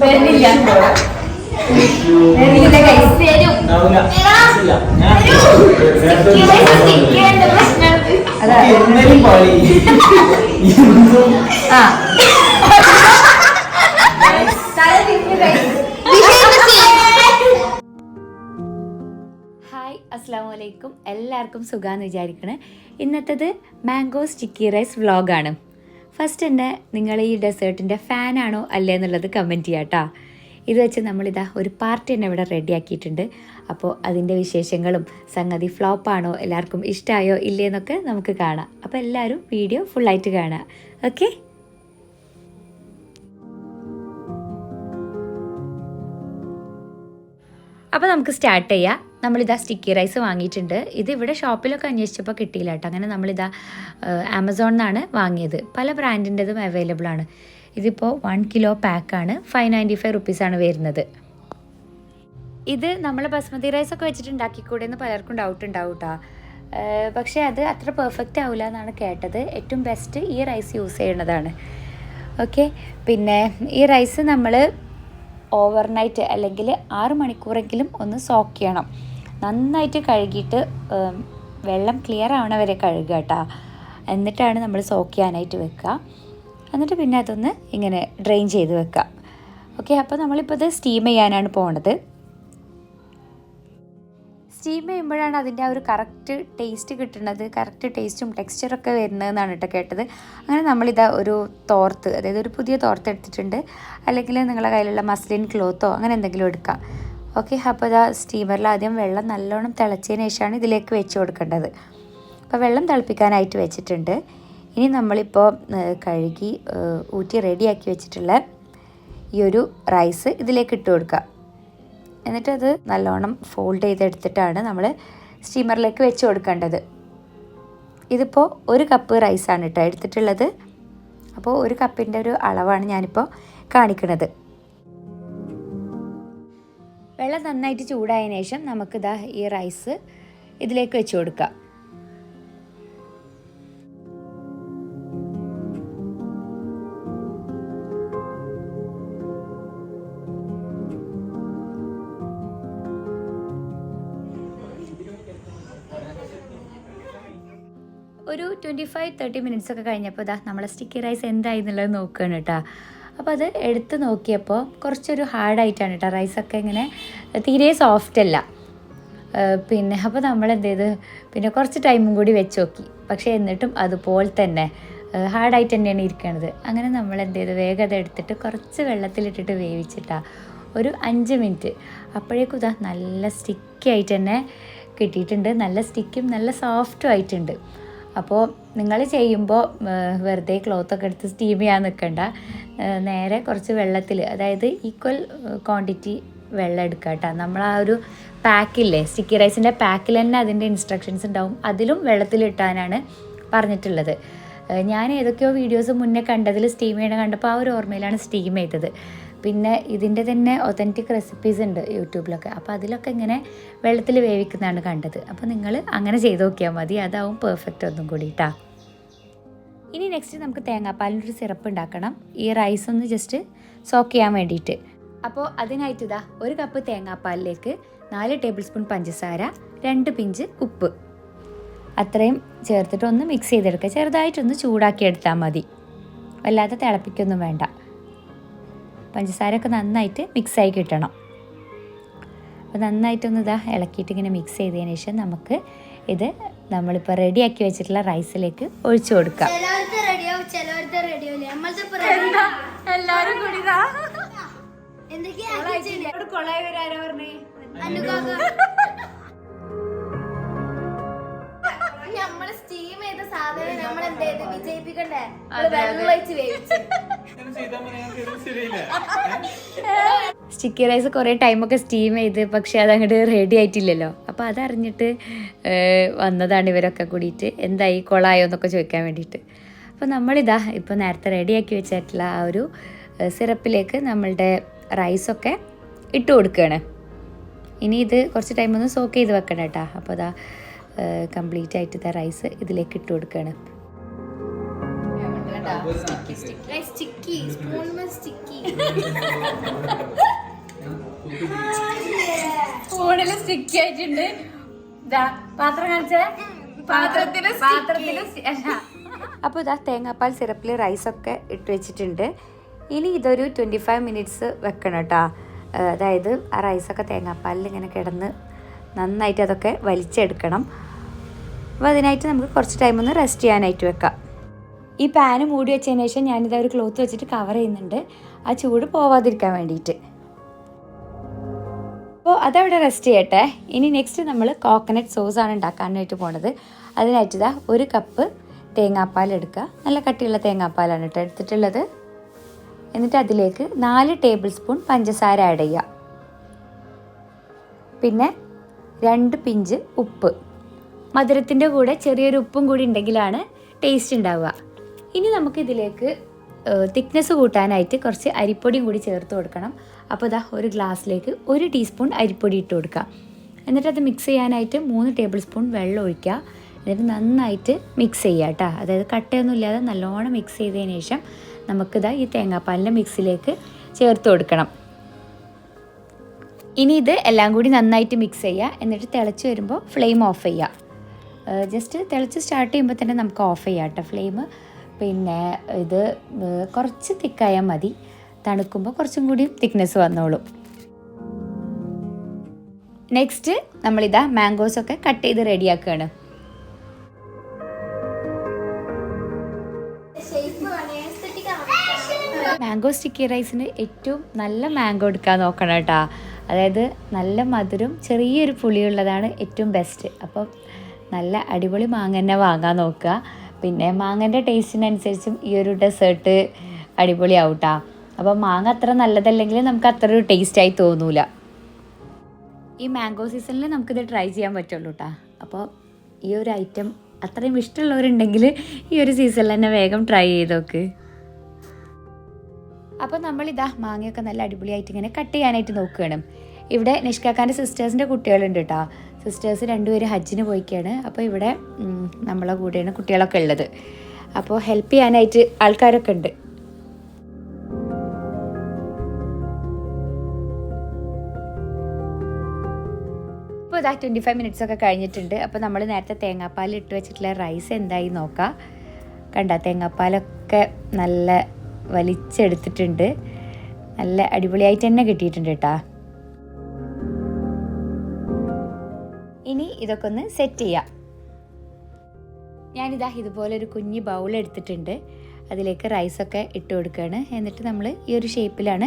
വരുന്നില്ല. വരുന്നില്ല ഹായ് അസ്സാം വലൈക്കും എല്ലാവർക്കും സുഖാന്ന് വിചാരിക്കണേ. ഇന്നത്തേത് മാംഗോ സ്റ്റിക്കി റൈസ് വ്ളോഗാണ്. ഫസ്റ്റ് തന്നെ നിങ്ങൾ ഈ ഡെസേർട്ടിന്റെ ഫാനാണോ അല്ലേ എന്നുള്ളത് കമന്റ് ചെയ്യാം കേട്ടോ ഇത് വെച്ച് നമ്മളിതാ ഒരു പാർട്ടി തന്നെ ഇവിടെ റെഡിയാക്കിയിട്ടുണ്ട് അപ്പോൾ അതിന്റെ വിശേഷങ്ങളും സംഗതി ഫ്ലോപ്പാണോ എല്ലാവർക്കും ഇഷ്ടമായോ ഇല്ലേ എന്നൊക്കെ നമുക്ക് കാണാം. അപ്പോൾ എല്ലാവരും വീഡിയോ ഫുള്ളായിട്ട് കാണാം. ഓക്കെ അപ്പോൾ നമുക്ക് സ്റ്റാർട്ട് ചെയ്യാം. നമ്മളിതാ സ്റ്റിക്കി റൈസ് വാങ്ങിയിട്ടുണ്ട്. ഇത് ഇവിടെ ഷോപ്പിലൊക്കെ അന്വേഷിച്ചപ്പോൾ കിട്ടിയില്ല കേട്ടോ അങ്ങനെ നമ്മളിതാ ആമസോണിൽ നിന്നാണ് വാങ്ങിയത്. പല ബ്രാൻഡിന്റെതും അവൈലബിൾ ആണ്. ഇതിപ്പോൾ വൺ കിലോ പാക്കാണ് ഫൈവ് നയന്റി ഫൈവ് റുപ്പീസാണ് വരുന്നത്. ഇത് നമ്മൾ ബസ്മതി റൈസ് ഒക്കെ വെച്ചിട്ട് ഉണ്ടാക്കിക്കൂടെ എന്ന് പലർക്കും ഡൗട്ട് ഉണ്ടാവും കേട്ടോ പക്ഷേ അത് അത്ര പെർഫെക്റ്റ് ആവില്ല എന്നാണ് കേട്ടത്. ഏറ്റവും ബെസ്റ്റ് ഈ റൈസ് യൂസ് ചെയ്യണതാണ് ഓക്കെ പിന്നെ ഈ റൈസ് നമ്മൾ ഓവർനൈറ്റ് അല്ലെങ്കിൽ ആറ് മണിക്കൂറെങ്കിലും ഒന്ന് സോക്ക് ചെയ്യണം. നന്നായിട്ട് കഴുകിയിട്ട് വെള്ളം ക്ലിയർ ആവണ വരെ കഴുകുക കേട്ടോ എന്നിട്ടാണ് നമ്മൾ സോക്ക് ചെയ്യാനായിട്ട് വെക്കുക. എന്നിട്ട് പിന്നെ അതൊന്ന് ഇങ്ങനെ ഡ്രെയിൻ ചെയ്ത് വെക്കുക. ഓക്കെ അപ്പോൾ നമ്മളിപ്പോൾ ഇത് സ്റ്റീം ചെയ്യാനാണ് പോണത്. സ്റ്റീം ചെയ്യുമ്പോഴാണ് അതിന്റെ ആ ഒരു കറക്റ്റ് ടേസ്റ്റ് കിട്ടുന്നത്. കറക്റ്റ് ടേസ്റ്റും ടെക്സ്ചറൊക്കെ വരുന്നതെന്നാണ് കേട്ടോ കേട്ടത്. അങ്ങനെ നമ്മളിതാ ഒരു തോർത്ത് അതായത് ഒരു പുതിയ തോർത്ത് എടുത്തിട്ടുണ്ട്. അല്ലെങ്കിൽ നിങ്ങളുടെ കയ്യിലുള്ള മസ്ലിൻ ക്ലോത്തോ അങ്ങനെ എന്തെങ്കിലും എടുക്കാം. ഓക്കെ അപ്പോൾ ഇതാ സ്റ്റീമറിൽ ആദ്യം വെള്ളം നല്ലോണം തിളച്ചതിന് ശേഷമാണ് ഇതിലേക്ക് വെച്ച് കൊടുക്കേണ്ടത്. അപ്പോൾ വെള്ളം തിളപ്പിക്കാനായിട്ട് വെച്ചിട്ടുണ്ട്. ഇനി നമ്മളിപ്പോൾ കഴുകി ഊറ്റി റെഡിയാക്കി വെച്ചിട്ടുള്ള ഈ ഒരു റൈസ് ഇതിലേക്ക് ഇട്ട് കൊടുക്കുക എന്നിട്ടത് നല്ലോണം ഫോൾഡ് ചെയ്തെടുത്തിട്ടാണ് നമ്മൾ സ്റ്റീമറിലേക്ക് വെച്ച് കൊടുക്കേണ്ടത്. ഇതിപ്പോൾ ഒരു കപ്പ് റൈസാണ് കേട്ടോ എടുത്തിട്ടുള്ളത്. അപ്പോൾ ഒരു കപ്പിന്റെ ഒരു അളവാണ് ഞാനിപ്പോൾ കാണിക്കുന്നത് വെള്ളം നന്നായിട്ട് ചൂടായതിനു ശേഷം നമുക്കിതാ ഈ റൈസ് ഇതിലേക്ക് വെച്ച് കൊടുക്കാം. ഒരു ട്വന്റി ഫൈവ് തേർട്ടി മിനിറ്റ്സ് ഒക്കെ കഴിഞ്ഞപ്പോൾ ഇതാ നമ്മളെ സ്റ്റിക്കി റൈസ് എന്തായി എന്നുള്ളത് നോക്കുകയാണ് കേട്ടോ. അപ്പോൾ അത് എടുത്ത് നോക്കിയപ്പോൾ കുറച്ചൊരു ഹാർഡായിട്ടാണ് കേട്ടോ. റൈസൊക്കെ ഇങ്ങനെ തീരെ സോഫ്റ്റ് അല്ല. പിന്നെ അപ്പോൾ നമ്മൾ എന്ത് ചെയ്ത്? പിന്നെ കുറച്ച് ടൈമും കൂടി വെച്ച് നോക്കി. പക്ഷേ എന്നിട്ടും അതുപോലെ തന്നെ ഹാർഡായിട്ട് തന്നെയാണ് ഇരിക്കുന്നത് അങ്ങനെ നമ്മൾ എന്ത് ചെയ്ത്? വേഗം അത് എടുത്തിട്ട് കുറച്ച് വെള്ളത്തിലിട്ടിട്ട് വേവിച്ചിട്ടാ ഒരു അഞ്ച് മിനിറ്റ് അപ്പോഴേക്കും ഇതാ നല്ല സ്റ്റിക്കി ആയിട്ട് തന്നെ കിട്ടിയിട്ടുണ്ട്. നല്ല സ്റ്റിക്കും നല്ല സോഫ്റ്റും ആയിട്ടുണ്ട്. അപ്പോൾ നിങ്ങൾ ചെയ്യുമ്പോൾ വെറുതെ ക്ലോത്തൊക്കെ എടുത്ത് സ്റ്റീം ചെയ്യാൻ നിൽക്കണ്ട നേരെ കുറച്ച് വെള്ളത്തിൽ അതായത് ഈക്വൽ ക്വാണ്ടിറ്റി വെള്ളം എടുക്കുക കേട്ടോ നമ്മൾ ആ ഒരു പാക്കില്ലേ സ്റ്റിക്കി റൈസിന്റെ പാക്കിൽ തന്നെ അതിന്റെ ഇൻസ്ട്രക്ഷൻസ് ഉണ്ടാവും. അതിലും വെള്ളത്തിലിട്ടാനാണ് പറഞ്ഞിട്ടുള്ളത്. ഞാൻ ഏതൊക്കെയോ വീഡിയോസ് മുന്നേ കണ്ടതിൽ സ്റ്റീം ചെയ്യണ കണ്ടപ്പോൾ ആ ഒരു ഓർമ്മയിലാണ് സ്റ്റീം ചെയ്തത്. പിന്നെ ഇതിന്റെ തന്നെ ഒതന്റിക് റെസിപ്പീസ് ഉണ്ട് യൂട്യൂബിലൊക്കെ. അപ്പോൾ അതിലൊക്കെ ഇങ്ങനെ വെള്ളത്തിൽ വേവിക്കുന്നതാണ് കണ്ടത്. അപ്പോൾ നിങ്ങൾ അങ്ങനെ ചെയ്ത് നോക്കിയാൽ മതി. അതാവും പെർഫെക്റ്റ് ഒന്നും കൂടി കേട്ടോ ഇനി നെക്സ്റ്റ് നമുക്ക് തേങ്ങാപ്പാലിന്റെ ഒരു സിറപ്പ് ഉണ്ടാക്കണം. ഈ റൈസ് ഒന്ന് ജസ്റ്റ് സോക്ക് ചെയ്യാൻ വേണ്ടിയിട്ട്. അപ്പോൾ അതിനായിട്ട് ഇതാ ഒരു കപ്പ് തേങ്ങാപ്പാലിലേക്ക് നാല് ടേബിൾ സ്പൂൺ പഞ്ചസാര രണ്ട് പിഞ്ച് ഉപ്പ്. അത്രയും ചേർത്തിട്ട് ഒന്ന് മിക്സ് ചെയ്തെടുക്കുക. ചെറുതായിട്ടൊന്ന് ചൂടാക്കി എടുത്താൽ മതി. വല്ലാതെ തിളപ്പിക്കൊന്നും വേണ്ട. പഞ്ചസാരയൊക്കെ നന്നായിട്ട് മിക്സായി കിട്ടണം. അപ്പോൾ നന്നായിട്ടൊന്ന് ഇതാ ഇളക്കിയിട്ട് ഇങ്ങനെ മിക്സ് ചെയ്തതിന് ശേഷം നമുക്ക് ഇത് നമ്മളിപ്പോൾ റെഡിയാക്കി വെച്ചിട്ടുള്ള റൈസിലേക്ക് ഒഴിച്ചു കൊടുക്കാം. എല്ലാരും കൂടി എന്തൊക്കെയാ. സാധനം നമ്മൾ എന്ത് ചെയ്ത്? വിജയിപ്പിക്കണ്ടേ? വെള്ളം ഒഴിച്ച് വേവിച്ച്. സ്റ്റിക്കി റൈസ് കുറേ ടൈമൊക്കെ സ്റ്റീം ചെയ്ത് പക്ഷെ അതങ്ങോട്ട് റെഡി ആയിട്ടില്ലല്ലോ. അപ്പോൾ അതറിഞ്ഞിട്ട് വന്നതാണ് ഇവരൊക്കെ കൂടിയിട്ട്. എന്തായി കൊളായോ എന്നൊക്കെ ചോദിക്കാൻ വേണ്ടിയിട്ട്. അപ്പോൾ നമ്മളിതാ ഇപ്പോൾ നേരത്തെ റെഡിയാക്കി വെച്ചിട്ടുള്ള ആ ഒരു സിറപ്പിലേക്ക് നമ്മളുടെ റൈസൊക്കെ ഇട്ട് കൊടുക്കുകയാണ് ഇനി ഇത് കുറച്ച് ടൈം ഒന്ന് സോക്ക് ചെയ്ത് വെക്കണം കേട്ടോ അപ്പോൾ അതാ കംപ്ലീറ്റ് ആയിട്ട് ഇതാ റൈസ് ഇതിലേക്ക് ഇട്ട് കൊടുക്കുകയാണ് ഫോണിൽ സ്റ്റിക്കി ആയിട്ടുണ്ട്. ഇതാ പാത്രം കാണിച്ചേ? പാത്രത്തിൽ. പാത്രത്തിൽ അപ്പോൾ ഇതാ തേങ്ങാപ്പാൽ സിറപ്പിൽ റൈസൊക്കെ ഇട്ട് വെച്ചിട്ടുണ്ട്. ഇനി ഇതൊരു ട്വന്റി ഫൈവ് മിനിറ്റ്സ് വെക്കണം കേട്ടോ. അതായത് ആ റൈസൊക്കെ തേങ്ങാപ്പാലിൽ ഇങ്ങനെ കിടന്ന് നന്നായിട്ട് അതൊക്കെ വലിച്ചെടുക്കണം. അപ്പോൾ അതിനായിട്ട് നമുക്ക് കുറച്ച് ടൈം ഒന്ന് റെസ്റ്റ് ചെയ്യാനായിട്ട് വെക്കാം. ഈ പാന് മൂടി വെച്ചതിന് ശേഷം ഞാനിത് ഒരു ക്ലോത്ത് വെച്ചിട്ട് കവർ ചെയ്യുന്നുണ്ട്. ആ ചൂട് പോവാതിരിക്കാൻ വേണ്ടിയിട്ട്. അപ്പോൾ അതവിടെ റെസ്റ്റ് ചെയ്യട്ടെ. ഇനി നെക്സ്റ്റ് നമ്മൾ കോക്കനട്ട് ആണ് ഉണ്ടാക്കാനായിട്ട് പോണത്. അതിനായിട്ട് ഇതാ ഒരു കപ്പ് തേങ്ങാപ്പാൽ എടുക്കുക. നല്ല കട്ടിയുള്ള തേങ്ങാപ്പാലാണ് കേട്ടോ എടുത്തിട്ടുള്ളത്. എന്നിട്ട് അതിലേക്ക് നാല് ടേബിൾ സ്പൂൺ പഞ്ചസാര ആഡ് ചെയ്യുക. പിന്നെ രണ്ട് പിഞ്ച് ഉപ്പ്. മധുരത്തിന്റെ കൂടെ ചെറിയൊരു ഉപ്പും കൂടി ഉണ്ടെങ്കിലാണ് ടേസ്റ്റ് ഉണ്ടാവുക. ഇനി നമുക്കിതിലേക്ക് തിക്നെസ് കൂട്ടാനായിട്ട് കുറച്ച് അരിപ്പൊടിയും കൂടി ചേർത്ത് കൊടുക്കണം. അപ്പോൾ ഇതാ ഒരു ഗ്ലാസ്സിലേക്ക് ഒരു ടീസ്പൂൺ അരിപ്പൊടി ഇട്ട് കൊടുക്കുക എന്നിട്ട് അത് മിക്സ് ചെയ്യാനായിട്ട് മൂന്ന് ടേബിൾ സ്പൂൺ വെള്ളം ഒഴിക്കുക. എന്നിട്ട് നന്നായിട്ട് മിക്സ് ചെയ്യുക കേട്ടോ അതായത് കട്ടയൊന്നും ഇല്ലാതെ നല്ലോണം മിക്സ് ചെയ്തതിന് ശേഷം നമുക്കിതാ ഈ തേങ്ങാപ്പാലിന്റെ മിക്സിലേക്ക് ചേർത്ത് കൊടുക്കണം. ഇനി ഇത് എല്ലാം കൂടി നന്നായിട്ട് മിക്സ് ചെയ്യുക. എന്നിട്ട് തിളച്ച് വരുമ്പോൾ ഫ്ലെയിം ഓഫ് ചെയ്യുക. ജസ്റ്റ് തിളച്ച് സ്റ്റാർട്ട് ചെയ്യുമ്പോൾ തന്നെ നമുക്ക് ഓഫ് ചെയ്യാം കേട്ടോ ഫ്ലെയിം പിന്നെ ഇത് കുറച്ച് തിക്കായാൽ മതി. തണുക്കുമ്പോൾ കുറച്ചും കൂടി തിക്നെസ് വന്നോളും. നെക്സ്റ്റ് നമ്മളിതാ മാംഗോസൊക്കെ കട്ട് ചെയ്ത് റെഡിയാക്കുകയാണ് മാംഗോ സ്റ്റിക്കി റൈസിന് ഏറ്റവും നല്ല മാംഗോ എടുക്കാൻ നോക്കണം കേട്ടോ. അതായത് നല്ല മധുരം ചെറിയൊരു പുളിയുള്ളതാണ് ഏറ്റവും ബെസ്റ്റ് അപ്പം നല്ല അടിപൊളി മാങ്ങ തന്നെ വാങ്ങാൻ നോക്കുക. പിന്നെ മാങ്ങന്റെ ടേസ്റ്റിനനുസരിച്ചും ഈ ഒരു ഡെസേർട്ട് അടിപൊളിയാവും കേട്ടോ അപ്പം മാങ്ങ അത്ര നല്ലതല്ലെങ്കിൽ നമുക്ക് അത്ര ഒരു ടേസ്റ്റായി തോന്നൂല. ഈ മാംഗോ സീസണിൽ നമുക്കിത് ട്രൈ ചെയ്യാൻ പറ്റുള്ളൂ കേട്ടോ അപ്പോൾ ഈ ഒരു ഐറ്റം അത്രയും ഇഷ്ടമുള്ളവരുണ്ടെങ്കിൽ ഈ ഒരു സീസണിൽ തന്നെ വേഗം ട്രൈ ചെയ്ത് നോക്ക്. അപ്പോൾ നമ്മളിതാ മാങ്ങയൊക്കെ നല്ല അടിപൊളിയായിട്ട് ഇങ്ങനെ കട്ട് ചെയ്യാനായിട്ട് നോക്കുകയാണ് ഇവിടെ നിഷ്കാക്കാന്റെ സിസ്റ്റേഴ്സിന്റെ കുട്ടികളുണ്ട് കേട്ടോ സിസ്റ്റേഴ്സ് രണ്ടുപേരും ഹജ്ജിന് പോയിക്കാണ്. അപ്പോൾ ഇവിടെ നമ്മളെ കൂടെയാണ് കുട്ടികളൊക്കെ ഉള്ളത്. അപ്പോൾ ഹെൽപ്പ് ചെയ്യാനായിട്ട് ആൾക്കാരൊക്കെ ഉണ്ട്. ഇപ്പോൾ ഇതാ ട്വന്റി ഫൈവ് മിനിറ്റ്സ് ഒക്കെ കഴിഞ്ഞിട്ടുണ്ട്. അപ്പോൾ നമ്മൾ നേരത്തെ തേങ്ങാപ്പാൽ ഇട്ട് വെച്ചിട്ടുള്ള റൈസ് എന്തായി നോക്കാം. കണ്ട തേങ്ങാപ്പാലൊക്കെ നല്ല വലിച്ചെടുത്തിട്ടുണ്ട്. നല്ല അടിപൊളിയായിട്ട് തന്നെ കിട്ടിയിട്ടുണ്ട് കേട്ടാ. ഇനി ഇതൊക്കെ ഒന്ന് സെറ്റ് ചെയ്യാം. ഞാനിതാ ഇതുപോലെ ഒരു കുഞ്ഞ് ബൗൾ എടുത്തിട്ടുണ്ട്. അതിലേക്ക് റൈസൊക്കെ ഇട്ട് കൊടുക്കുകയാണ്. എന്നിട്ട് നമ്മൾ ഈ ഒരു ഷേപ്പിലാണ്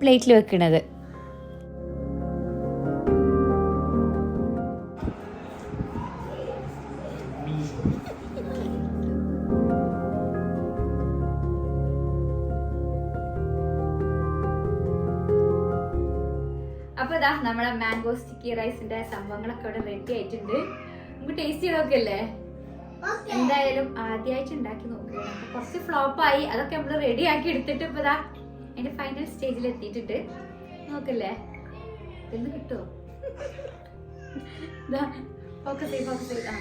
പ്ലേറ്റിൽ വെക്കുന്നത് ഇതാ നമ്മളെ മാംഗോ സ്റ്റിക്കി റൈസിന്റെ സംഭവങ്ങളൊക്കെ ഇവിടെ റെഡി ആയിട്ടുണ്ട്. നമുക്ക് ടേസ്റ്റ് ചെയ്ത് നോക്കല്ലേ എന്തായാലും ആദ്യമായിട്ട് ഉണ്ടാക്കി നോക്കുക കുറച്ച് ഫ്ലോപ്പായി അതൊക്കെ നമ്മൾ റെഡി ആക്കി എടുത്തിട്ട് ഇപ്പൊ ഇതാ അതിന്റെ ഫൈനൽ സ്റ്റേജിൽ എത്തിയിട്ടുണ്ട്. നോക്കല്ലേ? എന്ന് കിട്ടുമോ ഫോക്കസ് ചെയ്ത് ഫോക്കസ് ചെയ്ത് ആ.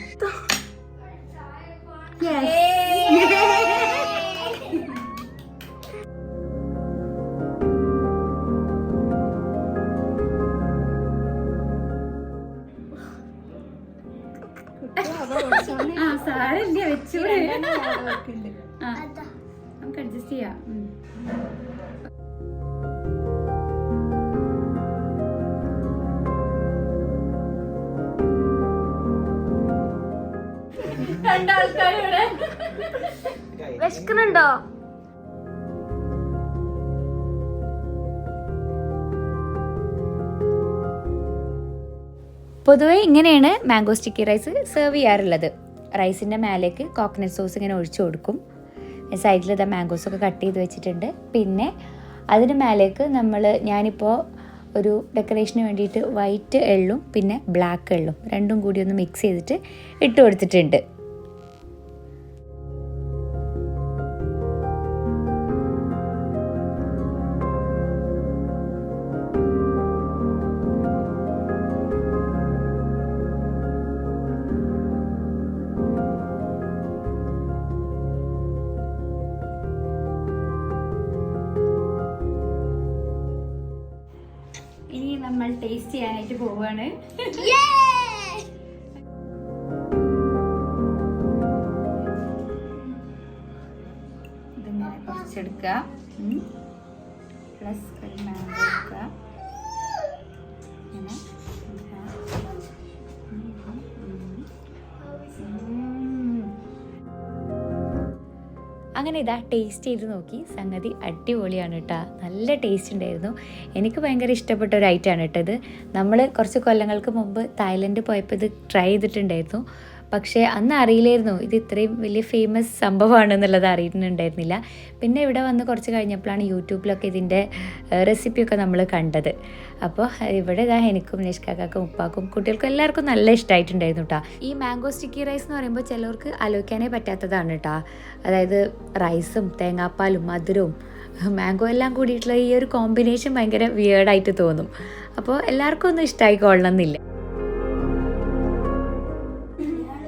രണ്ടാൾക്കാരിവിടെ വിശക്കുന്നുണ്ടോ? പൊതുവേ ഇങ്ങനെയാണ് മാംഗോ സ്റ്റിക്കി റൈസ് സെർവ് ചെയ്യാറുള്ളത്. റൈസിന്റെ മേലേക്ക് കോക്കനട്ട് സോസ് ഇങ്ങനെ ഒഴിച്ചു കൊടുക്കും. സൈഡിൽ ഇതാ മാംഗോസ് ഒക്കെ കട്ട് ചെയ്ത് വെച്ചിട്ടുണ്ട്. പിന്നെ അതിന് മേലേക്ക് നമ്മൾ ഞാനിപ്പോൾ ഒരു ഡെക്കറേഷന് വേണ്ടിയിട്ട് വൈറ്റ് എള്ളും പിന്നെ ബ്ലാക്ക് എള്ളും രണ്ടും കൂടി ഒന്ന് മിക്സ് ചെയ്തിട്ട് ഇട്ട് കൊടുത്തിട്ടുണ്ട്. കുറച്ചെടുക്കുക പ്ലസ് ഒരു മാംഗോ എടുക്കുക. അങ്ങനെ ഇതാ ടേസ്റ്റ് ചെയ്ത് നോക്കി. സംഗതി അടിപൊളിയാണ് കേട്ടോ നല്ല ടേസ്റ്റ് ഉണ്ടായിരുന്നു. എനിക്ക് ഭയങ്കര ഇഷ്ടപ്പെട്ട ഒരു ഐറ്റമാണ് കേട്ടോ ഇത്. നമ്മൾ കുറച്ച് കൊല്ലങ്ങൾക്ക് മുമ്പ് തായ്ലൻഡ് പോയപ്പോൾ ഇത് ട്രൈ ചെയ്തിട്ടുണ്ടായിരുന്നു. പക്ഷേ അന്ന് അറിയില്ലായിരുന്നു. ഇത് ഇത്രയും വലിയ ഫേമസ് സംഭവമാണ് എന്നുള്ളത് അറിയുന്നുണ്ടായിരുന്നില്ല. പിന്നെ ഇവിടെ വന്ന് കുറച്ച് കഴിഞ്ഞപ്പോഴാണ് യൂട്യൂബിലൊക്കെ ഇതിന്റെ റെസിപ്പിയൊക്കെ നമ്മൾ കണ്ടത്. അപ്പോൾ ഇവിടെ ഇതാ എനിക്കും നിഷ്കാക്കും ഉപ്പാക്കും കുട്ടികൾക്കും എല്ലാവർക്കും നല്ല ഇഷ്ടമായിട്ടുണ്ടായിരുന്നു കേട്ടോ ഈ മാംഗോ സ്റ്റിക്കി റൈസ് എന്ന് പറയുമ്പോൾ ചിലവർക്ക് ആലോചിക്കാനേ പറ്റാത്തതാണ് കേട്ടോ അതായത് റൈസും തേങ്ങാപ്പാലും മധുരവും മാംഗോ എല്ലാം കൂടിയിട്ടുള്ള ഈ ഒരു കോമ്പിനേഷൻ ഭയങ്കര വിയേർഡായിട്ട് തോന്നും. അപ്പോൾ എല്ലാവർക്കും ഒന്നും ഇഷ്ടമായിക്കൊള്ളണം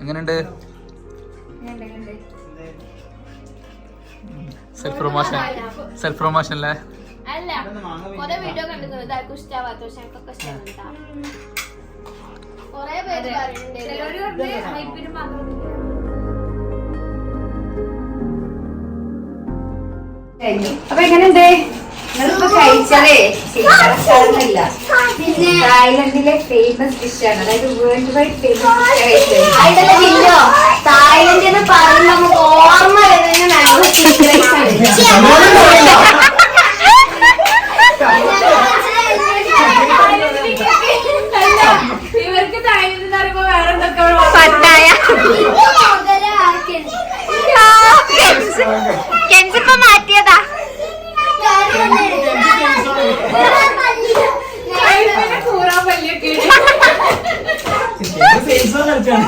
എങ്ങനെയുണ്ട്? സെൽഫ് പ്രൊമോഷൻ സെൽഫ് പ്രൊമോഷൻ അല്ലേ? അല്ല. കൊറേ വീഡിയോ കണ്ടിട്ടുണ്ട്. ഇതാർക്കും ഇഷ്ടാവാത്ത പക്ഷെ എനിക്കൊക്കെ ഇഷ്ടമാണ് കൊറേ പേര് പറയുന്നുണ്ട്. അപ്പൊ എങ്ങനെയുണ്ട്? നിങ്ങളിപ്പോ കഴിച്ചതേ പിന്നെ തായ്ലൻഡിലെ ഫേമസ് ഡിഷാണ് അതായത് വേൾഡ് വൈഡ് ഫേമസ് ഡിഷ് അതിന്റെ ജില്ലോ തായ്ലൻഡിൽ നിന്ന് പറയുമ്പോൾ നമുക്ക് ഓർമ്മ വരുന്നതിന് നല്ല ഇവർക്ക് തായ്ലൻഡ് എന്ന് പട്ടായ. മാറ്റിയതാ. കൂറാൻ പല്ലിയൊക്കെ സെയിൽസ് കളിച്ചാണ്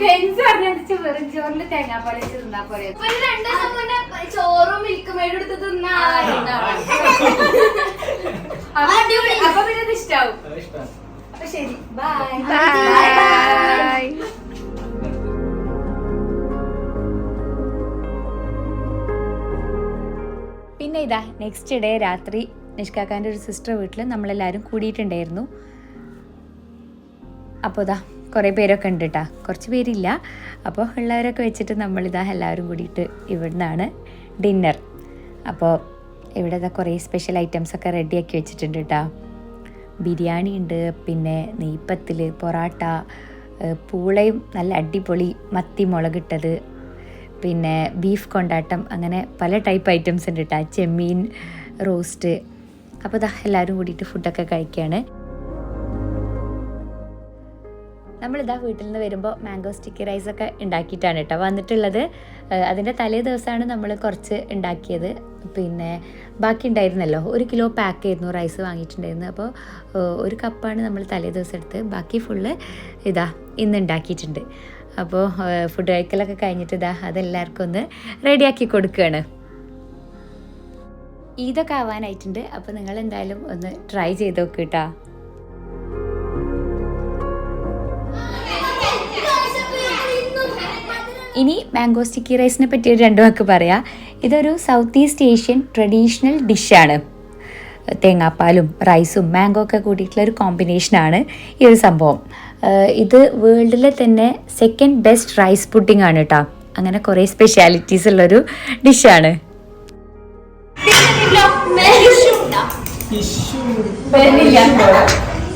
കെൻസ് പറഞ്ഞിട്ട് വെറും ചോറിൽ തേങ്ങാപ്പാൽ തിന്നാ പോലെ ചോറും മിൽക്ക് മേഡ് എടുത്ത് തിന്നാ അപ്പൊ പിന്നെ ഇഷ്ടാവും ശരി. ബൈ ബൈ പിന്നെ ഇതാ നെക്സ്റ്റ് ഡേ രാത്രി നിഷ്കാക്കാന്റെ ഒരു സിസ്റ്റർ വീട്ടിൽ നമ്മളെല്ലാവരും കൂടിയിട്ടുണ്ടായിരുന്നു. അപ്പോൾ ഇതാ കുറേ പേരൊക്കെ ഉണ്ട് കേട്ടോ കുറച്ച് പേരില്ല. അപ്പോൾ ഉള്ളവരൊക്കെ വെച്ചിട്ട് നമ്മളിതാ എല്ലാവരും കൂടിയിട്ട് ഇവിടുന്നാണ് ഡിന്നർ അപ്പോൾ ഇവിടെ ഇതാ കുറേ സ്പെഷ്യൽ ഐറ്റംസ് ഒക്കെ റെഡിയാക്കി വെച്ചിട്ടുണ്ട് കേട്ടോ ബിരിയാണി ഉണ്ട് പിന്നെ നെയ്പ്പത്തിൽ പൊറാട്ട പൂളയും നല്ല അടിപൊളി മത്തി മുളകിട്ടത് പിന്നെ ബീഫ് കൊണ്ടാട്ടം അങ്ങനെ പല ടൈപ്പ് ഐറ്റംസ് ഉണ്ട് കേട്ടോ ചെമ്മീൻ റോസ്റ്റ് അപ്പോൾ ഇതാ എല്ലാവരും കൂടിയിട്ട് ഫുഡൊക്കെ കഴിക്കുകയാണ് നമ്മളിതാ വീട്ടിൽ നിന്ന് വരുമ്പോൾ മാംഗോ സ്റ്റിക്കി റൈസ് ഒക്കെ ഉണ്ടാക്കിയിട്ടാണ് കേട്ടോ വന്നിട്ടുള്ളത്. അതിന്റെ തലേ ദിവസമാണ് നമ്മൾ കുറച്ച് ഉണ്ടാക്കിയത്. പിന്നെ ബാക്കി ഉണ്ടായിരുന്നല്ലോ ഒരു കിലോ പാക്ക് ആയിരുന്നു റൈസ് വാങ്ങിയിട്ടുണ്ടായിരുന്നു അപ്പോൾ ഒരു കപ്പാണ് നമ്മൾ തലേ ദിവസം എടുത്ത് ബാക്കി ഫുള്ള് ഇതാ ഇന്ന് ഉണ്ടാക്കിയിട്ടുണ്ട്. അപ്പോൾ ഫുഡ് കഴിക്കലൊക്കെ കഴിഞ്ഞിട്ട് ഇതാ അതെല്ലാവർക്കും ഒന്ന് റെഡിയാക്കി കൊടുക്കുകയാണ് ഇതൊക്കെ ആവാനായിട്ടുണ്ട്. അപ്പോൾ നിങ്ങൾ എന്തായാലും ഒന്ന് ട്രൈ ചെയ്ത് നോക്ക് കേട്ടോ. ഇനി മാംഗോ സ്റ്റിക്കി റൈസിനെ പറ്റി ഒരു രണ്ട് വാക്ക് പറയാം. ഇതൊരു സൗത്ത് ഈസ്റ്റ് ഏഷ്യൻ ട്രഡീഷണൽ ഡിഷാണ് തേങ്ങാപ്പാലും റൈസും മാംഗോ ഒക്കെ കൂടിയിട്ടുള്ള ഒരു കോമ്പിനേഷനാണ് ഈ ഒരു സംഭവം. ഇത് വേൾഡിലെ തന്നെ സെക്കൻഡ് ബെസ്റ്റ് റൈസ് പുഡിംഗ് ആണ് കേട്ടോ അങ്ങനെ കുറേ സ്പെഷ്യാലിറ്റീസ് ഉള്ളൊരു ഡിഷാണ് ടിഷ്യൂ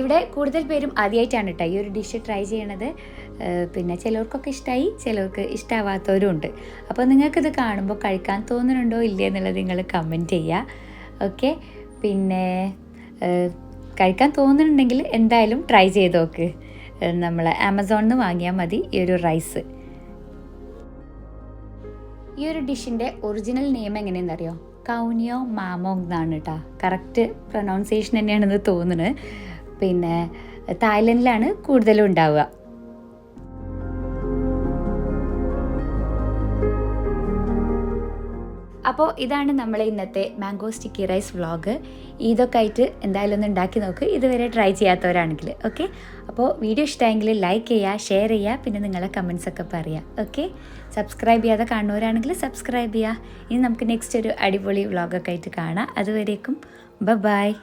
ഇവിടെ കൂടുതൽ പേരും ആദ്യമായിട്ടാണ് കേട്ടോ ഈ ഒരു ഡിഷ് ട്രൈ ചെയ്യണത്. പിന്നെ ചിലർക്കൊക്കെ ഇഷ്ടമായി ചിലർക്ക് ഇഷ്ടമാവാത്തവരും ഉണ്ട്. അപ്പോൾ നിങ്ങൾക്കിത് കാണുമ്പോൾ കഴിക്കാൻ തോന്നുന്നുണ്ടോ ഇല്ലേ എന്നുള്ളത് നിങ്ങൾ കമന്റ് ചെയ്യുക ഓക്കെ പിന്നെ കഴിക്കാൻ തോന്നുന്നുണ്ടെങ്കിൽ എന്തായാലും ട്രൈ ചെയ്ത് നോക്ക്. നമ്മൾ ആമസോണിൽ നിന്ന് വാങ്ങിയാൽ മതി ഈ ഒരു റൈസ് ഈ ഒരു ഡിഷിന്റെ ഒറിജിനൽ നെയിം എങ്ങനെയെന്നറിയോ കൗനിയോ മാമോങ് എന്നാണ് കേട്ടോ കറക്റ്റ് പ്രൊനൗൺസിയേഷൻ തന്നെയാണെന്ന് തോന്നുന്നത്. പിന്നെ തായ്ലൻഡിലാണ് കൂടുതലും ഉണ്ടാവുക. അപ്പോൾ ഇതാണ് നമ്മളെ ഇന്നത്തെ മാംഗോ സ്റ്റിക്കി റൈസ് വ്ളോഗ്. ഇതൊക്കെ ആയിട്ട് എന്തായാലും ഒന്ന് ഉണ്ടാക്കി നോക്ക്. ഇതുവരെ ട്രൈ ചെയ്യാത്തവരാണെങ്കിൽ ഓക്കെ? അപ്പോൾ വീഡിയോ ഇഷ്ടമായെങ്കിൽ ലൈക്ക് ചെയ്യുക ഷെയർ ചെയ്യുക പിന്നെ നിങ്ങളെ കമൻസ് ഒക്കെ പറയുക ഓക്കെ? സബ്സ്ക്രൈബ് ചെയ്യാതെ കാണുന്നവരാണെങ്കിൽ സബ്സ്ക്രൈബ് ചെയ്യുക. ഇനി നമുക്ക് നെക്സ്റ്റ് ഒരു അടിപൊളി വ്ളോഗൊക്കെ ആയിട്ട് കാണാം. അതുവരേക്കും ബ ബായ്